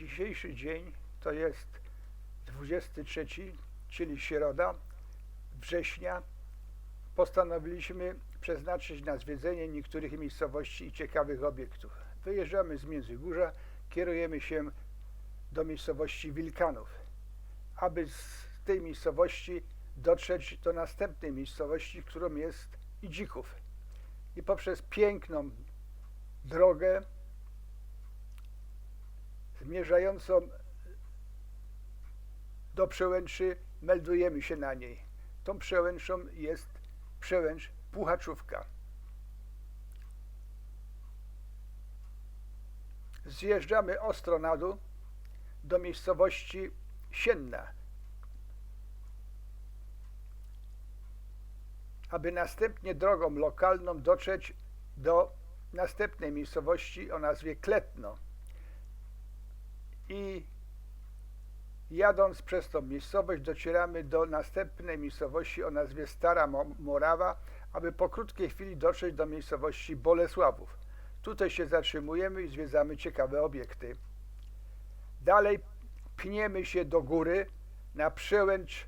Dzisiejszy dzień to jest 23, czyli środa września. Postanowiliśmy przeznaczyć na zwiedzenie niektórych miejscowości i ciekawych obiektów. Wyjeżdżamy z Międzygórza, kierujemy się do miejscowości Wilkanów, aby z tej miejscowości dotrzeć do następnej miejscowości, którą jest Idzików. I poprzez piękną drogę zmierzającą do przełęczy meldujemy się na niej. Tą przełęczą jest przełęcz Puchaczówka. Zjeżdżamy ostro na dół do miejscowości Sienna, aby następnie drogą lokalną dotrzeć do następnej miejscowości o nazwie Kletno. I jadąc przez tą miejscowość docieramy do następnej miejscowości o nazwie Stara Mo- Morawa, aby po krótkiej chwili dotrzeć do miejscowości Bolesławów. Tutaj się zatrzymujemy i zwiedzamy ciekawe obiekty. Dalej pniemy się do góry na przełęcz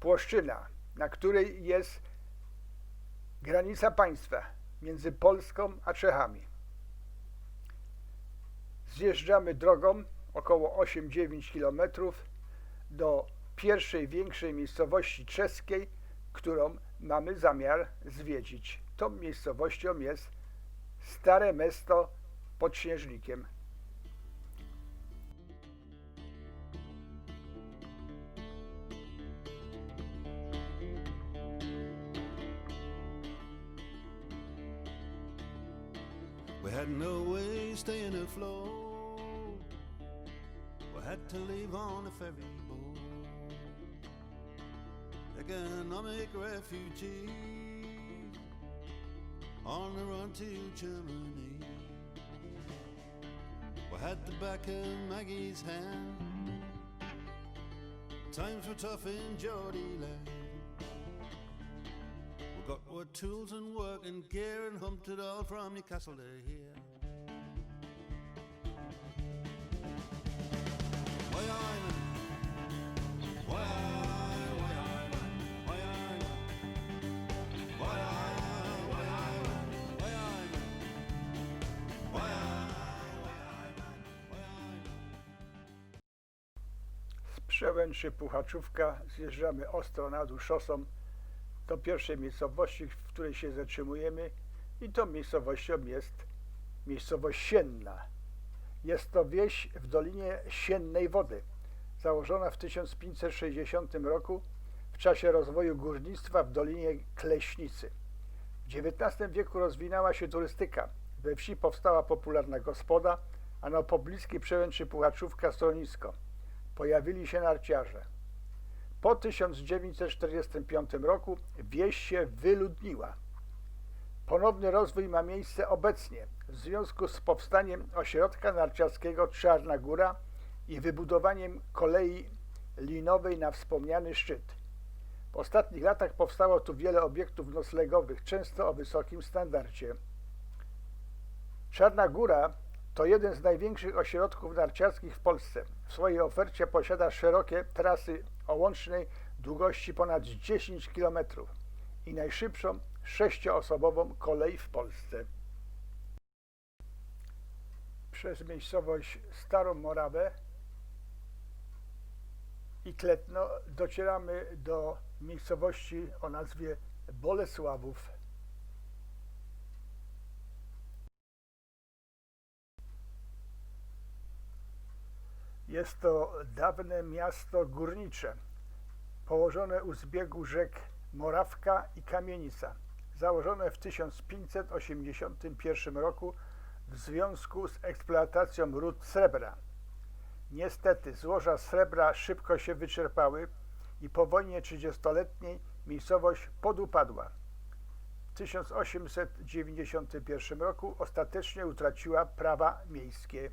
Płoszczyna, na której jest granica państwa między Polską a Czechami. Zjeżdżamy drogą około 8-9 km do pierwszej większej miejscowości czeskiej, którą mamy zamiar zwiedzić. Tą miejscowością jest Stare Mesto pod Śnieżnikiem. We had no way staying afloat. Had to leave on a ferry boat. Economic refugees on the run to Germany. We had the back of Maggie's hand. Times were tough in Geordie land. We got our tools and work and gear and humped it all from Newcastle to here. Przełęczy Puchaczówka zjeżdżamy ostro na dół szosą do pierwszej miejscowości, w której się zatrzymujemy i tą miejscowością jest miejscowość Sienna. Jest to wieś w Dolinie Siennej Wody, założona w 1560 roku w czasie rozwoju górnictwa w Dolinie Kleśnicy. W XIX wieku rozwinęła się turystyka. We wsi powstała popularna gospoda, a na pobliskiej przełęczy Puchaczówka stronisko. Pojawili się narciarze. Po 1945 roku wieś się wyludniła. Ponowny rozwój ma miejsce obecnie w związku z powstaniem ośrodka narciarskiego Czarna Góra i wybudowaniem kolei linowej na wspomniany szczyt. W ostatnich latach powstało tu wiele obiektów noclegowych, często o wysokim standardzie. Czarna Góra to jeden z największych ośrodków narciarskich w Polsce. W swojej ofercie posiada szerokie trasy o łącznej długości ponad 10 km i najszybszą sześcioosobową kolej w Polsce. Przez miejscowość Starą Morawę i Kletno docieramy do miejscowości o nazwie Bolesławów. Jest to dawne miasto górnicze, położone u zbiegu rzek Morawka i Kamienica, założone w 1581 roku w związku z eksploatacją ród srebra. Niestety złoża srebra szybko się wyczerpały i po wojnie 30-letniej miejscowość podupadła. W 1891 roku ostatecznie utraciła prawa miejskie.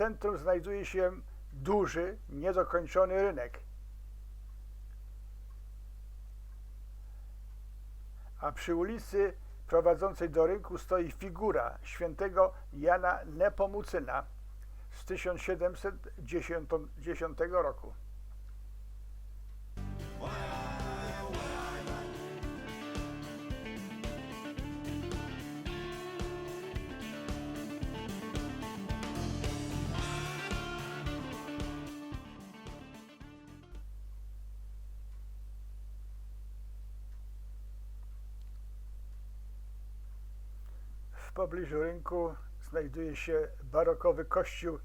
Centrum znajduje się duży, niedokończony rynek. A przy ulicy prowadzącej do rynku stoi figura świętego Jana Nepomucyna, z 1710 roku. W pobliżu rynku znajduje się barokowy kościół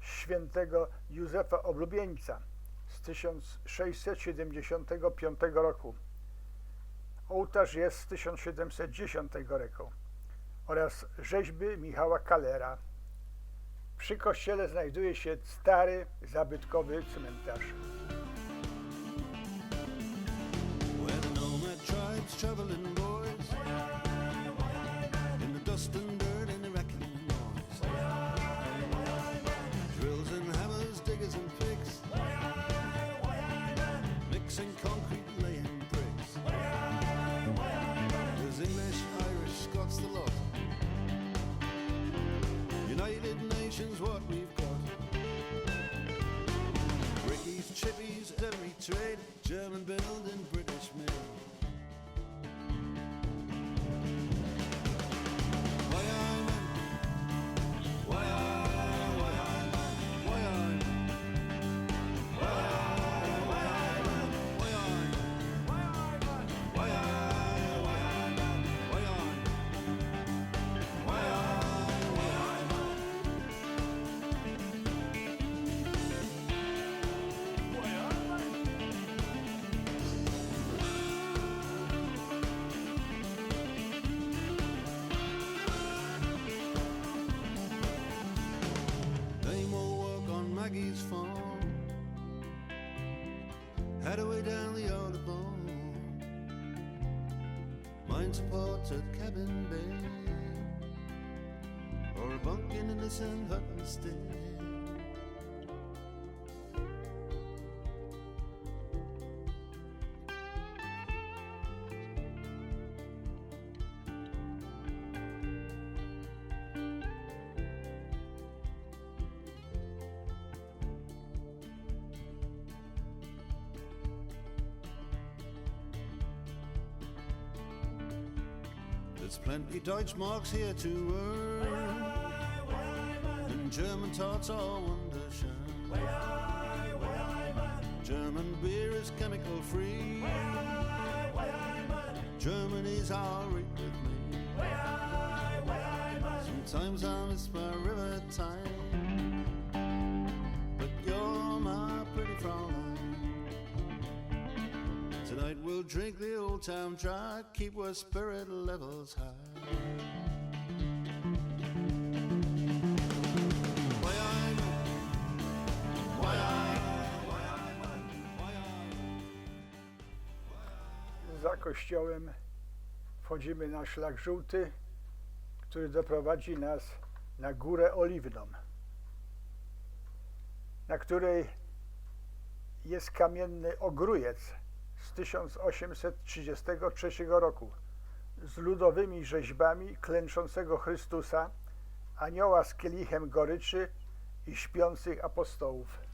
świętego Józefa Oblubieńca z 1675 roku. Ołtarz jest z 1710 roku oraz rzeźby Michała Kalera. Przy kościele znajduje się stary, zabytkowy cmentarz. Where dust and dirt and the rattling noise Drills and hammers, diggers and picks. Mixing a cabin bed or a bunk in a sand hut instead. There's plenty Deutschmarks here to earn. And German tarts are wunderschön. German beer is chemical free. Germany's alright with me. Sometimes I miss my river time. But you're my pretty Fraulein. Tonight we'll drink the old town keep our spirit levels high. Za kościołem wchodzimy na szlak żółty, który doprowadzi nas na Górę Oliwną, na której jest kamienny ogrójec z 1833 roku z ludowymi rzeźbami klęczącego Chrystusa, anioła z kielichem goryczy i śpiących apostołów.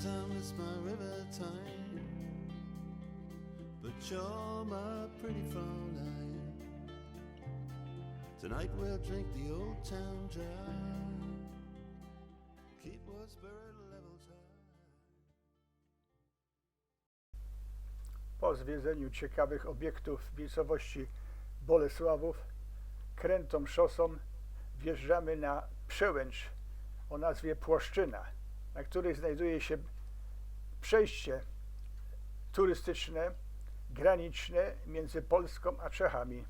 Sometimes I miss my river time, but you're my pretty Fraulein. Tonight we'll drink the old town dry, keep our spirit levels high. Po zwiedzeniu ciekawych obiektów w miejscowości Bolesławów, krętą szosą wjeżdżamy na przełęcz o nazwie Płoszczyna, na której znajduje się przejście turystyczne, graniczne między Polską a Czechami.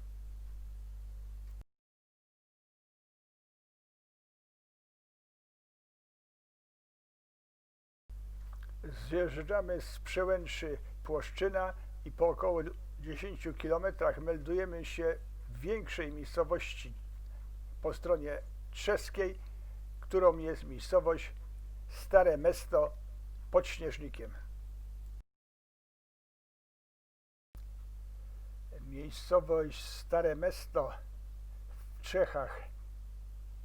Zjeżdżamy z przełęczy Płoszczyna i po około 10 kilometrach meldujemy się w większej miejscowości po stronie czeskiej, którą jest miejscowość Stare Mesto pod Śnieżnikiem. Miejscowość Stare Mesto w Czechach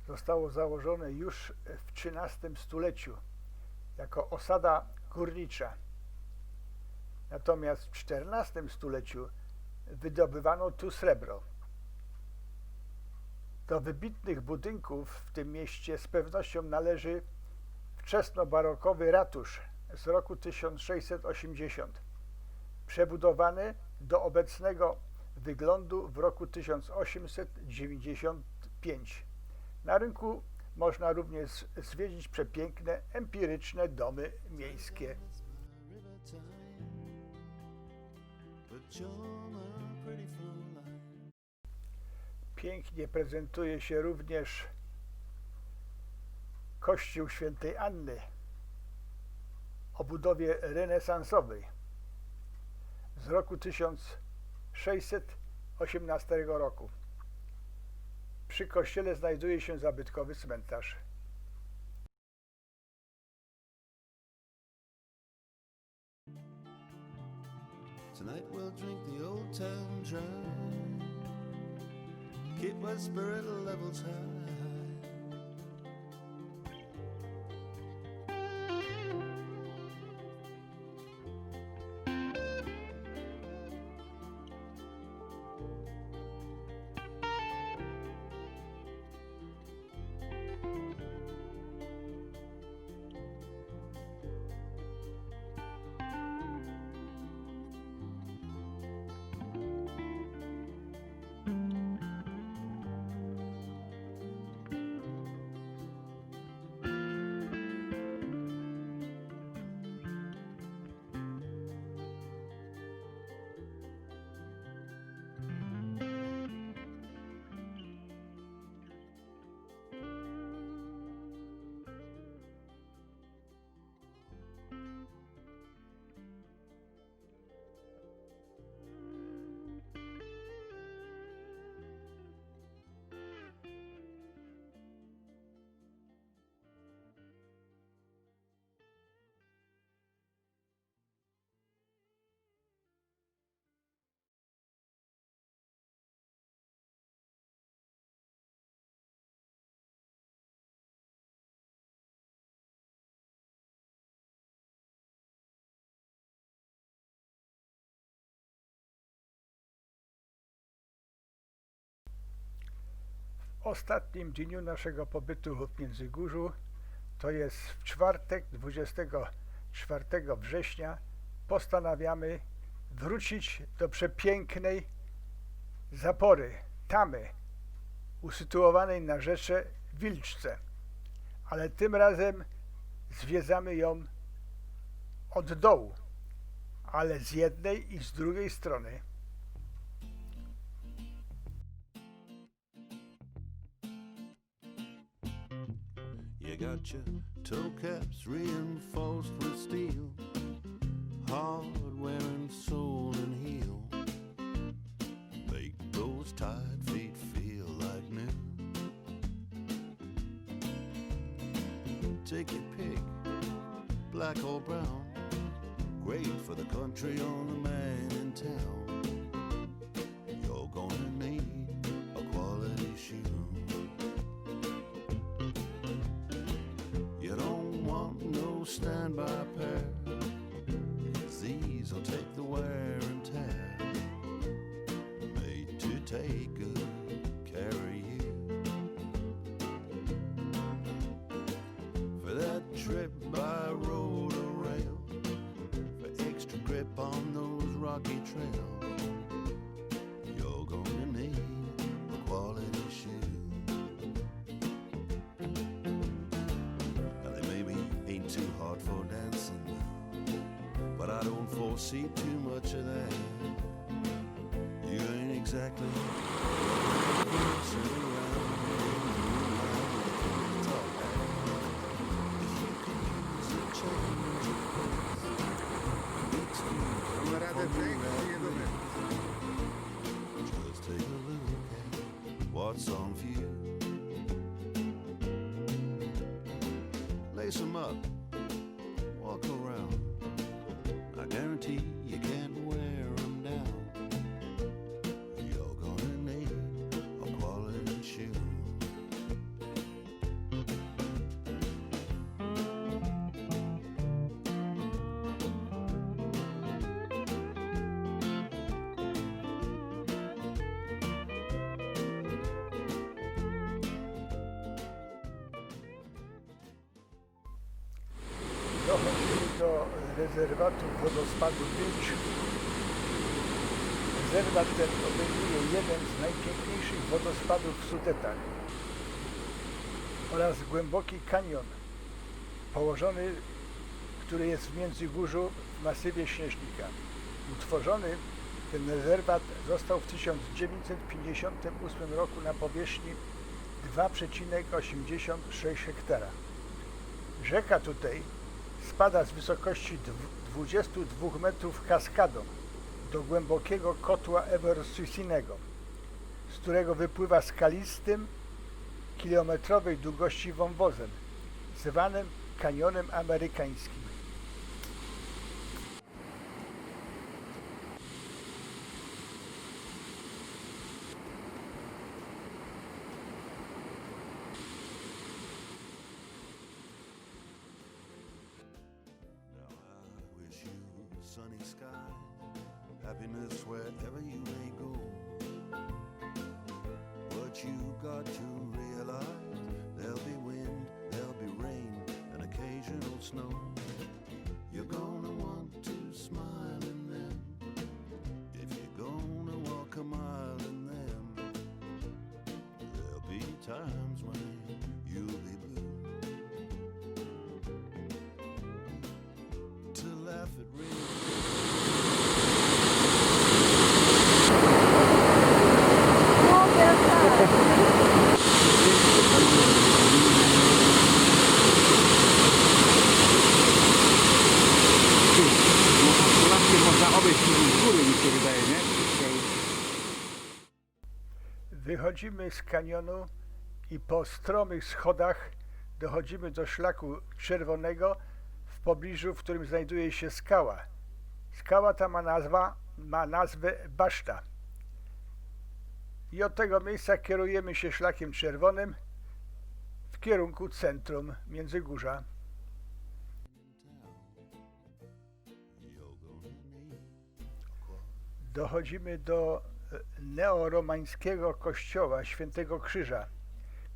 zostało założone już w XIII stuleciu jako osada górnicza. Natomiast w XIV stuleciu wydobywano tu srebro. Do wybitnych budynków w tym mieście z pewnością należy wczesnobarokowy ratusz z roku 1680, przebudowany do obecnego wyglądu w roku 1895. Na rynku można również zwiedzić przepiękne, empiryczne domy miejskie. Pięknie prezentuje się również Kościół Świętej Anny o budowie renesansowej z roku 1618 roku. Przy kościele znajduje się zabytkowy cmentarz. Tonight we'll drink the old town dry. Keep our spirit levels high. Ostatnim dniu naszego pobytu w Międzygórzu, to jest w czwartek 24 września, postanawiamy wrócić do przepięknej zapory, tamy, usytuowanej na rzece Wilczce. Ale tym razem zwiedzamy ją od dołu, ale z jednej i z drugiej strony. You got your toe caps reinforced with steel, hard wearing sole and heel. Make those tired feet feel like new. Take your pick, black or brown, great for the country or the man in town. Trails. You're gonna need a quality shoe. Now they maybe ain't too hard for dancing, but I don't foresee what's on view. Lace 'em up, Dochodzimy do rezerwatu wodospadu Wilcz. Rezerwat ten obejmuje jeden z najpiękniejszych wodospadów w Sudetach oraz głęboki kanion położony, który jest w Międzygórzu w masywie Śnieżnika. Utworzony ten rezerwat został w 1958 roku na powierzchni 2,86 hektara. Rzeka tutaj spada z wysokości dw- 22 metrów kaskadą do głębokiego kotła ewersyjnego, z którego wypływa skalistym, kilometrowej długości wąwozem, zwanym kanionem amerykańskim. Wychodzimy z kanionu i po stromych schodach dochodzimy do szlaku czerwonego w pobliżu, w którym znajduje się skała. Skała ta ma, nazwa, ma nazwę Baszta. I od tego miejsca kierujemy się szlakiem czerwonym w kierunku centrum Międzygórza. Dochodzimy do neoromańskiego kościoła Świętego Krzyża,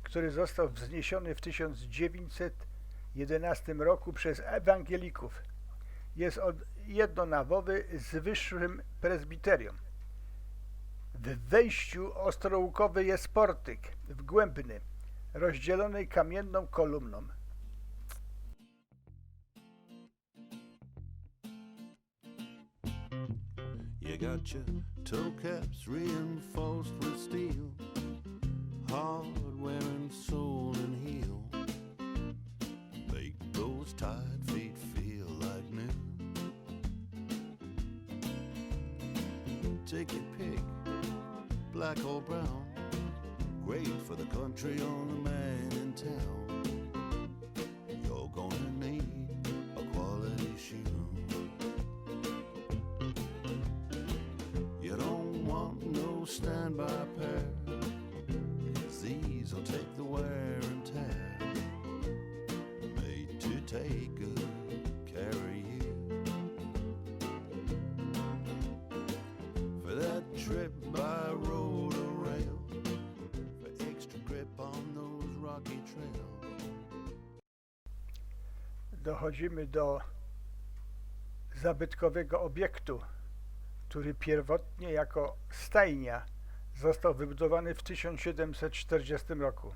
który został wzniesiony w 1911 roku przez ewangelików. Jest jednonawowy z wyższym prezbiterium. W wejściu ostrołkowy jest portyk wgłębny, rozdzielony kamienną kolumną. Got your toe caps reinforced with steel, hardware and sole and heel. Make those tired feet feel like new. Take your pick, black or brown. Great for the country or the man in town. Dochodzimy do zabytkowego obiektu, który pierwotnie jako stajnia został wybudowany w 1740 roku.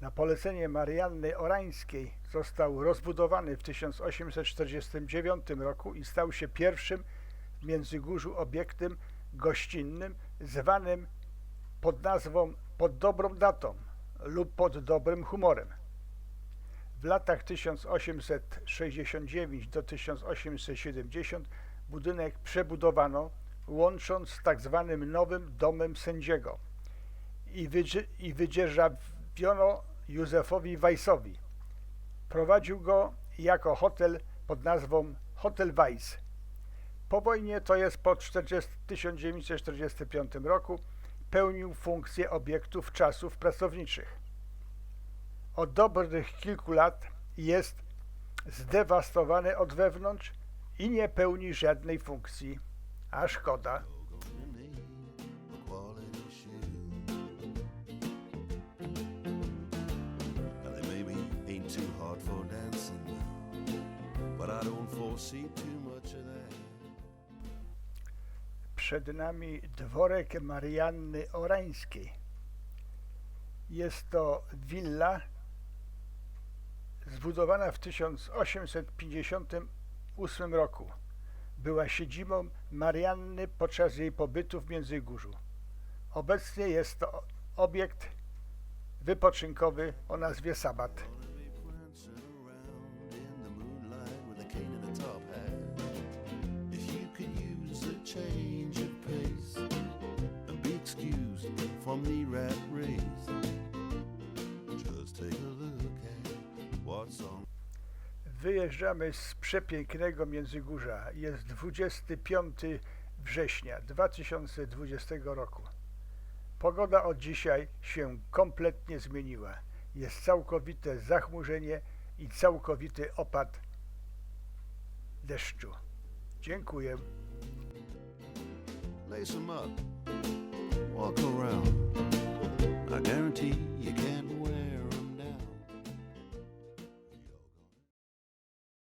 Na polecenie Marianny Orańskiej został rozbudowany w 1849 roku i stał się pierwszym w Międzygórzu obiektem gościnnym zwanym pod nazwą pod dobrą datą lub pod dobrym humorem. Latach 1869 do 1870 budynek przebudowano, łącząc z tak zwanym nowym domem sędziego i, wydzie, i wydzierżawiono Józefowi Weissowi. Prowadził go jako hotel pod nazwą Hotel Weiss. Po wojnie, to jest po 40, 1945 roku, pełnił funkcję obiektów czasów pracowniczych. Od dobrych kilku lat jest zdewastowany od wewnątrz i nie pełni żadnej funkcji, a szkoda. Przed nami dworek Marianny Orańskiej. Jest to willa zbudowana w 1858 roku. Była siedzibą Marianny podczas jej pobytu w Międzygórzu. Obecnie jest to obiekt wypoczynkowy o nazwie Sabat. From the Wyjeżdżamy z przepięknego Międzygórza. Jest 25 września 2020 roku. Pogoda od dzisiaj się kompletnie zmieniła. Jest całkowite zachmurzenie i całkowity opad deszczu. Dziękuję. Lace.